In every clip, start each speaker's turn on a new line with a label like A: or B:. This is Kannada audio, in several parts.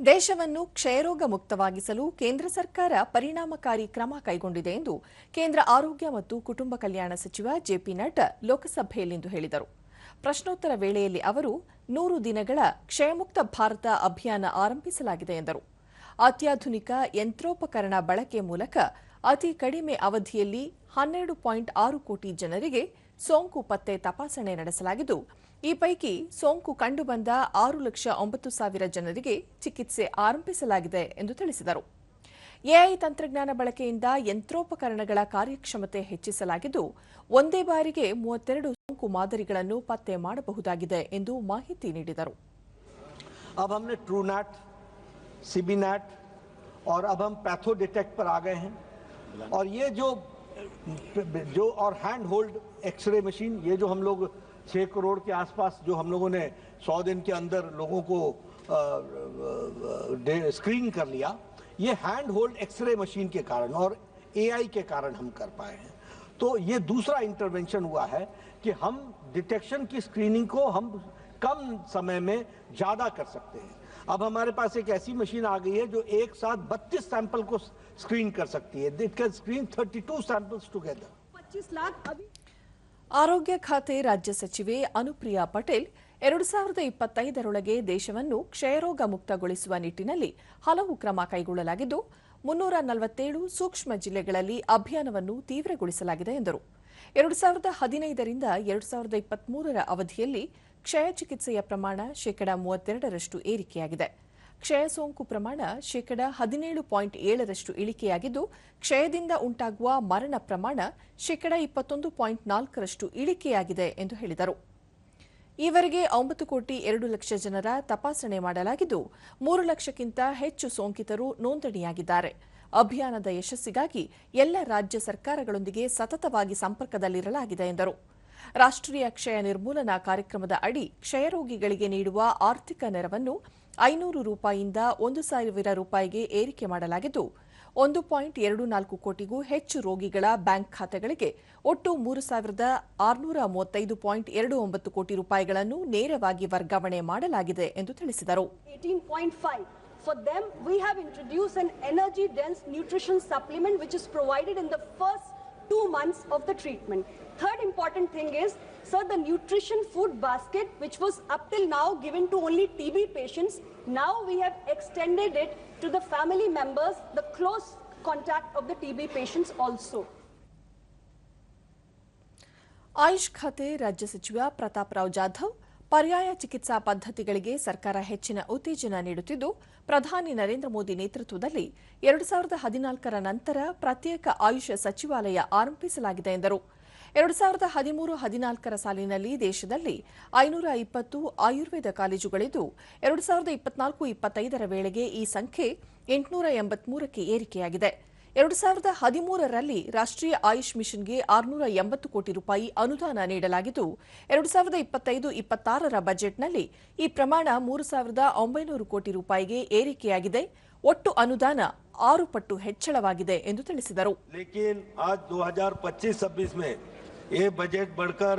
A: ದೇಶವನ್ನು ಕ್ಷಯರೋಗ ಮುಕ್ತವಾಗಿಸಲು ಕೇಂದ್ರ ಸರ್ಕಾರ ಪರಿಣಾಮಕಾರಿ ಕ್ರಮ ಕೈಗೊಂಡಿದೆ ಎಂದು ಕೇಂದ್ರ ಆರೋಗ್ಯ ಮತ್ತು ಕುಟುಂಬ ಕಲ್ಯಾಣ ಸಚಿವ ಜೆಪಿ ನಡ್ಡಾ ಲೋಕಸಭೆಯಲ್ಲಿಂದು ಹೇಳಿದರು. ಪ್ರಶ್ನೋತ್ತರ ವೇಳೆಯಲ್ಲಿ ಅವರು, ನೂರು ದಿನಗಳ ಕ್ಷಯಮುಕ್ತ ಭಾರತ ಅಭಿಯಾನ ಆರಂಭಿಸಲಾಗಿದೆ ಎಂದರು. ಅತ್ಯಾಧುನಿಕ ಯಂತ್ರೋಪಕರಣ ಬಳಕೆ ಮೂಲಕ ಅತಿ ಕಡಿಮೆ ಅವಧಿಯಲ್ಲಿ ಹನ್ನೆರಡು ಪಾಯಿಂಟ್ ಆರು ಕೋಟಿ ಜನರಿಗೆ ಸೋಂಕು ಪತ್ತೆ ತಪಾಸಣೆ ನಡೆಸಲಾಗಿದ್ದು ಈ ಪೈಕಿ ಸೋಂಕು ಕಂಡುಬಂದ ಆರು ಲಕ್ಷ ಒಂಬತ್ತು ಸಾವಿರ ಜನರಿಗೆ ಚಿಕಿತ್ಸೆ ಆರಂಭಿಸಲಾಗಿದೆ ಎಂದು ತಿಳಿಸಿದರು ಎಐ ತಂತ್ರಜ್ಞಾನ ಬಳಕೆಯಿಂದ ಯಂತ್ರೋಪಕರಣಗಳ ಕಾರ್ಯಕ್ಷಮತೆ ಹೆಚ್ಚಿಸಲಾಗಿದ್ದು ಒಂದೇ ಬಾರಿಗೆ ಮೂವತ್ತೆರಡು ಸೋಂಕು ಮಾದರಿಗಳನ್ನು ಪತ್ತೆ ಮಾಡಬಹುದಾಗಿದೆ ಎಂದು ಮಾಹಿತಿ ನೀಡಿದರು
B: अब हमने ट्रू नैट सीबी नैट और अब हम पैथो डिटेक्ट पर आ गए हैं और ये जो जो और हैंड होल्ड एक्सरे मशीन ये जो हम लोग छः करोड़ के आसपास जो हम लोगों ने सौ दिन के अंदर लोगों को स्क्रीन कर लिया, ये हैंड होल्ड एक्सरे मशीन के कारण और एआई के कारण हम कर पाए हैं। तो ये दूसरा इंटरवेंशन हुआ है कि हम डिटेक्शन की स्क्रीनिंग को हम कम समय में ज़्यादा कर सकते हैं। अब हमारे पास एक ऐसी मशीन आ गई है जो एक साथ 32 सैंपल को स्क्रीन कर सकती है। It can screen 32 samples together
C: 25 lakh अभी
A: ಆರೋಗ್ಯ ಖಾತೆ ರಾಜ್ಯ ಸಚಿವೆ ಅನುಪ್ರಿಯಾ ಪಟೇಲ್ ಎರಡು ಸಾವಿರದ ಇಪ್ಪತ್ತೈದರೊಳಗೆ ದೇಶವನ್ನು ಕ್ಷಯರೋಗ ಮುಕ್ತಗೊಳಿಸುವ ನಿಟ್ಟಿನಲ್ಲಿ ಹಲವು ಕ್ರಮ ಕೈಗೊಳ್ಳಲಾಗಿದ್ದು, ಮುನ್ನೂರ ನಲವತ್ತೇಳು ಸೂಕ್ಷ್ಮ ಜಿಲ್ಲೆಗಳಲ್ಲಿ ಅಭಿಯಾನವನ್ನು ತೀವ್ರಗೊಳಿಸಲಾಗಿದೆ ಎಂದರು. ಎರಡು ಸಾವಿರದ ಹದಿನೈದರಿಂದ ಎರಡು ಸಾವಿರದ ಇಪ್ಪತ್ಮೂರರ ಅವಧಿಯಲ್ಲಿ ಕ್ಷಯ ಚಿಕಿತ್ಸೆಯ ಪ್ರಮಾಣ ಶೇಕಡಾ ಮೂವತ್ತೆರಡರಷ್ಟು ಏರಿಕೆಯಾಗಿದೆ. ಕ್ಷಯ ಸೋಂಕು ಪ್ರಮಾಣ ಶೇಕಡ ಹದಿನೇಳು ಪಾಯಿಂಟ್ ಏಳರಷ್ಟು ಇಳಿಕೆಯಾಗಿದ್ದು, ಕ್ಷಯದಿಂದ ಉಂಟಾಗುವ ಮರಣ ಪ್ರಮಾಣ ಶೇಕಡ ಇಪ್ಪತ್ತೊಂದು ಪಾಯಿಂಟ್ ನಾಲ್ಕರಷ್ಟು ಇಳಿಕೆಯಾಗಿದೆ ಎಂದು ಹೇಳಿದರು. ಈವರೆಗೆ ಒಂಬತ್ತು ಕೋಟಿ ಎರಡು ಲಕ್ಷ ಜನರ ತಪಾಸಣೆ ಮಾಡಲಾಗಿದ್ದು, ಮೂರು ಲಕ್ಷಕ್ಕಿಂತ ಹೆಚ್ಚು ಸೋಂಕಿತರು ನೋಂದಣಿಯಾಗಿದ್ದಾರೆ. ಅಭಿಯಾನದ ಯಶಸ್ಸಿಗಾಗಿ ಎಲ್ಲ ರಾಜ್ಯ ಸರ್ಕಾರಗಳೊಂದಿಗೆ ಸತತವಾಗಿ ಸಂಪರ್ಕದಲ್ಲಿರಲಾಗಿದೆ ಎಂದರು. ರಾಷ್ಟ್ರೀಯ ಕ್ಷಯ ನಿರ್ಮೂಲನಾ ಕಾರ್ಯಕ್ರಮದ ಅಡಿ ಕ್ಷಯರೋಗಿಗಳಿಗೆ ನೀಡುವ ಆರ್ಥಿಕ ನೆರವನ್ನು ಐನೂರು ರೂಪಾಯಿಯಿಂದ ಒಂದು ಸಾವಿರ ರೂಪಾಯಿಗೆ ಏರಿಕೆ ಮಾಡಲಾಗಿದ್ದು, ಒಂದು ಪಾಯಿಂಟ್ ಎರಡು ನಾಲ್ಕು ಕೋಟಿಗೂ ಹೆಚ್ಚು ರೋಗಿಗಳ ಬ್ಯಾಂಕ್ ಖಾತೆಗಳಿಗೆ ಒಟ್ಟು ಮೂರು ಸಾವಿರದ ಆರುನೂರ ಮೂವತ್ತೈದು ಪಾಯಿಂಟ್ ಎರಡು ಒಂಬತ್ತು ಕೋಟಿ ರೂಪಾಯಿಗಳನ್ನು ನೇರವಾಗಿ ವರ್ಗಾವಣೆ ಮಾಡಲಾಗಿದೆ ಎಂದು ತಿಳಿಸಿದರು.
C: 18.5 for them, we have introduced an energy dense nutrition supplement which is provided in the first two months of the treatment third important thing is sir the nutrition food basket which was up till now given to only tb patients now we have extended it to the family members the close contact of the tb patients also
A: AYUSH ಖಾತೆ ರಾಜ್ಯ ಸಚಿವ ಪ್ರತಾಪ್ ರಾವ್ ಜಾಧವ್ ಪರ್ಯಾಯ ಚಿಕಿತ್ಸಾ ಪದ್ಧತಿಗಳಿಗೆ ಸರ್ಕಾರ ಹೆಚ್ಚಿನ ಉತ್ತೇಜನ ನೀಡುತ್ತಿದ್ದು, ಪ್ರಧಾನಿ ನರೇಂದ್ರ ಮೋದಿ ನೇತೃತ್ವದಲ್ಲಿ ಎರಡು ಸಾವಿರದ ಹದಿನಾಲ್ಕರ ನಂತರ ಪ್ರತ್ಯೇಕ ಆಯುಷ ಸಚಿವಾಲಯ ಆರಂಭಿಸಲಾಗಿದೆ ಎಂದರು. ಎರಡು ಸಾವಿರದ ಹದಿಮೂರು ಹದಿನಾಲ್ಕರ ಸಾಲಿನಲ್ಲಿ ದೇಶದಲ್ಲಿ ಐನೂರ ಇಪ್ಪತ್ತು ಆಯುರ್ವೇದ ಕಾಲೇಜುಗಳಿದ್ದು, ಎರಡು ಸಾವಿರದ ಇಪ್ಪತ್ನಾಲ್ಕು ಇಪ್ಪತ್ತೈದರ ವೇಳೆಗೆ ಈ ಸಂಖ್ಯೆ ಎಂಟುನೂರ ಎಂಬತ್ಮೂರಕ್ಕೆ ಏರಿಕೆಯಾಗಿದೆ. ಎರಡು ಸಾವಿರದ ಹದಿಮೂರರಲ್ಲಿ ರಾಷ್ಟ್ರೀಯ ಆಯುಷ್ ಮಿಷನ್ಗೆ ಆರುನೂರ ಎಂಬತ್ತು ಕೋಟಿ ರೂಪಾಯಿ ಅನುದಾನ ನೀಡಲಾಗಿದ್ದು ಎರಡು ಸಾವಿರದ ಇಪ್ಪತ್ತೈದು ಇಪ್ಪತ್ತಾರರ ಬಜೆಟ್ನಲ್ಲಿ ಈ ಪ್ರಮಾಣ ಮೂರು ಸಾವಿರದ ಒಂಬೈನೂರು ಕೋಟಿ ರೂಪಾಯಿಗೆ ಏರಿಕೆಯಾಗಿದೆ ಒಟ್ಟು ಅನುದಾನ ಆರು ಪಟ್ಟು ಹೆಚ್ಚಳವಾಗಿದೆ ಎಂದು ತಿಳಿಸಿದರು
B: लेकिन आज 2025-26 में ये बजट बढ़कर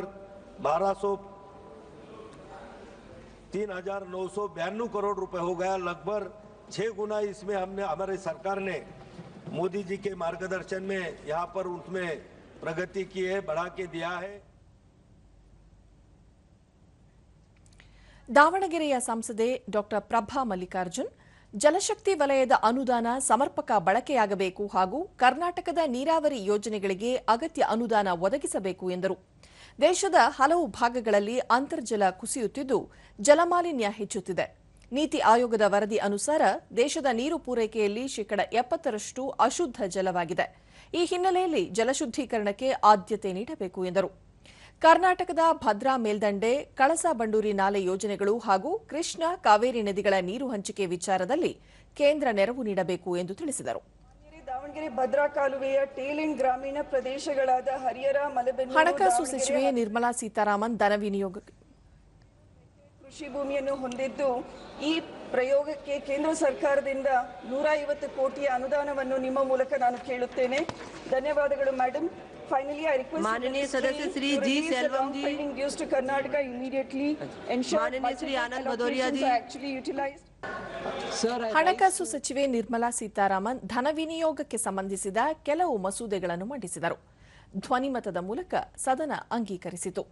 B: 1200 तीन हजार नौ सौ बयानवे करोड़ रुपए हो गया लगभग छह गुना इसमें हमने हमारे सरकार ने मोदी जी के मार्गदर्शन में यहाँ पर उसमें प्रगति की है बढ़ा के दिया है
A: ದಾವಣಗೆರೆಯ ಸಂಸದೆ ಡಾ ಪ್ರಭಾ ಮಲ್ಲಿಕಾರ್ಜುನ್ ಜಲಶಕ್ತಿ ವಲಯದ ಅನುದಾನ ಸಮರ್ಪಕ ಬಳಕೆಯಾಗಬೇಕು ಹಾಗೂ ಕರ್ನಾಟಕದ ನೀರಾವರಿ ಯೋಜನೆಗಳಿಗೆ ಅಗತ್ಯ ಅನುದಾನ ಒದಗಿಸಬೇಕು ಎಂದರು ದೇಶದ ಹಲವು ಭಾಗಗಳಲ್ಲಿ ಅಂತರ್ಜಲ ಕುಸಿಯುತ್ತಿದ್ದು ಜಲಮಾಲಿನ್ಯ ಹೆಚ್ಚುತ್ತಿದೆ ನೀತಿ ಆಯೋಗದ ವರದಿ ಅನುಸಾರ ದೇಶದ ನೀರು ಪೂರೈಕೆಯಲ್ಲಿ ಶೇಕಡ ಎಪ್ಪತ್ತರಷ್ಟು ಅಶುದ್ಧ ಜಲವಾಗಿದೆ. ಈ ಹಿನ್ನೆಲೆಯಲ್ಲಿ ಜಲಶುದ್ದೀಕರಣಕ್ಕೆ ಆದ್ಯತೆ ನೀಡಬೇಕು ಎಂದರು. ಕರ್ನಾಟಕದ ಭದ್ರಾ ಮೇಲ್ದಂಡೆ ಕಳಸಾ ಬಂಡೂರಿ ನಾಲೆ ಯೋಜನೆಗಳು ಹಾಗೂ ಕೃಷ್ಣ ಕಾವೇರಿ ನದಿಗಳ ನೀರು ಹಂಚಿಕೆ ವಿಚಾರದಲ್ಲಿ ಕೇಂದ್ರ ನೆರವು ನೀಡಬೇಕು ಎಂದು ತಿಳಿಸಿದರು.
D: ದಾವಣಗೆರೆ ದಾವಣಗೆರೆ ಭದ್ರಾ ಕಾಲುವೆಯ ಟೇಲಿಂಗ್ ಗ್ರಾಮೀಣ ಪ್ರದೇಶಗಳಾದ ಹರಿಹರ ಮಲಬೆನ್ನೂರು
A: ಹಣಕಾಸು ಸಚಿವೆ ನಿರ್ಮಲಾ ಸೀತಾರಾಮನ್ ಧನ ವಿನಿಯೋಗ
D: ಕೃಷಿ ಭೂಮಿಯನ್ನು ಹೊಂದಿದ್ದು ಈ ಪ್ರಯೋಗಕ್ಕೆ ಕೇಂದ್ರ ಸರ್ಕಾರದಿಂದ ನೂರ ಐವತ್ತು ಕೋಟಿಯ ಅನುದಾನವನ್ನು ನಿಮ್ಮ ಮೂಲಕ ನಾನು ಕೇಳುತ್ತೇನೆ ಧನ್ಯವಾದಗಳು ಮೇಡಮ್ ಫೈನಲಿ ಐ ರಿಕ್ವೆಸ್ಟ್
E: माननीय सदस्य Shri G Selvam ji.
D: Dues to Karnataka immediately ensure
E: माननीय श्री आनंद भदौरिया जी।
D: actually utilized
B: Sir, I
A: ಹಣಕಾಸು ಸಚಿವೆ ನಿರ್ಮಲಾ ಸೀತಾರಾಮನ್ ಧನ ವಿನಿಯೋಗಕ್ಕೆ ಸಂಬಂಧಿಸಿದ ಕೆಲವು ಮಸೂದೆಗಳನ್ನು ಮಂಡಿಸಿದರು ಧ್ವನಿಮತದ ಮೂಲಕ ಸದನ ಅಂಗೀಕರಿಸಿತು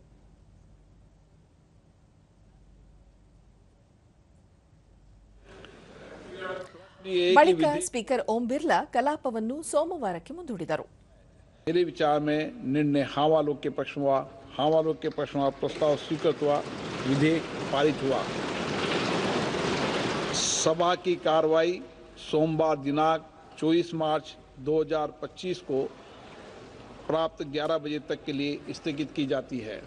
A: ಬಳಿಕ
F: विधि-
A: ಸ್ಪೀಕರ್ ಓಂ ಬಿರ್ಲಾ ಕಲಾಪವನ್ನು ಸೋಮವಾರಕ್ಕೆ ಮುಂದೂಡಿದರು
F: मेरे विचार में निर्णय हाँ वालों के पक्ष में हुआ हाँ वालों के पक्ष में हुआ, प्रस्ताव स्वीकृत हुआ विधेयक पारित हुआ सभा की कार्रवाई सोमवार दिनांक 24 मार्च 2025 को प्राप्त 11 बजे तक के लिए स्थगित की जाती है